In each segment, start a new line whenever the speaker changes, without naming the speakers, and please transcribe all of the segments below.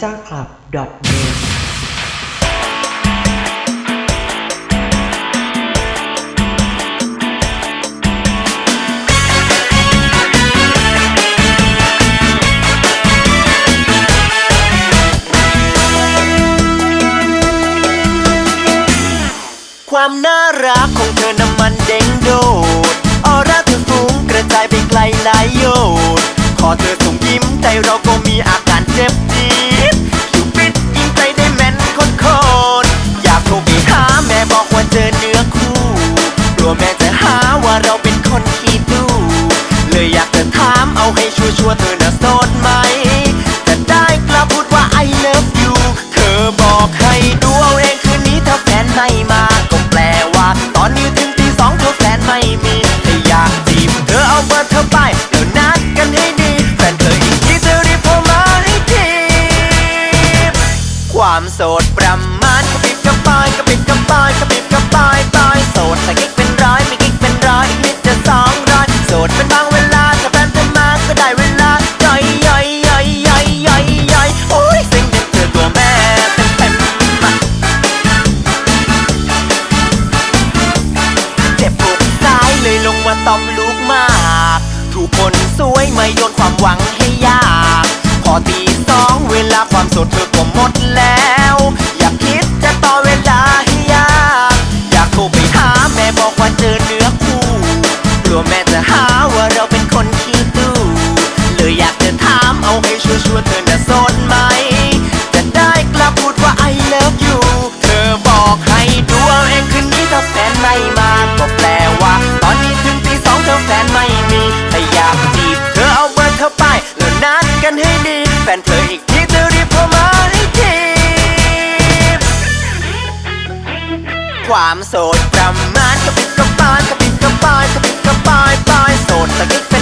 ซ่าคลับ .net
ความน่ารักของเธอน้ำมันเด้งโดดออร่าเธอฟุ้งกระจายไปไกลหลายโยดพอเธอส่งยิ้มใจเราากจะถามเอาให้ชัวร์ชัวร์ๆเธอน่ะโสดไหมจะได้กลับพูดว่า I love you เธอบอกให้ดูเอาเองคืนนี้ถ้าแฟนไม่มาก็แปลว่า ตอนนี้ถึงตีสองเธอแฟนไม่มีถ้าอยากจีบเธอเอาเบอร์เธอไปแล้วนัดกันให้ดีแฟนเธออีกทีเธอรีบโทรมาให้ทีความโสดประมาณกระปิบกระปายกระปิบกระปายกระปิบกระปายปาย คนสวยไม่โยนความหวังให้ยาก พอตีสองเวลาความสดเธอก็หมดแล้ว อยากคิดจะต่อเวลาให้ยาก อยากโทรไปหาแม่บอกว่าเจอเนื้อคู่กลัวแม่จะหาว่าเราเป็นคนขี้ตู้เลยอยากจะถามเอาให้ชัวร์ ความโสดประมาณกระปิดกระปายกระปิดกระปายกระปิดกระปายปายโสดแต่คิดเป็น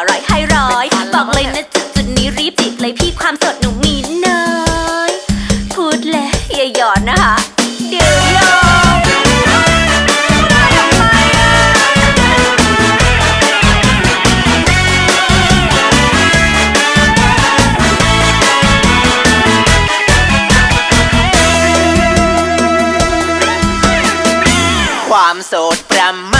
อร้อยให้ร้อย บอกเลยนะจุดจุดนี้รีบจิบเล
ยพี่ความสดหนูมีน้อยพูดเลยอย่าหยอดนะคะเดี๋ยวยอความโสดประมา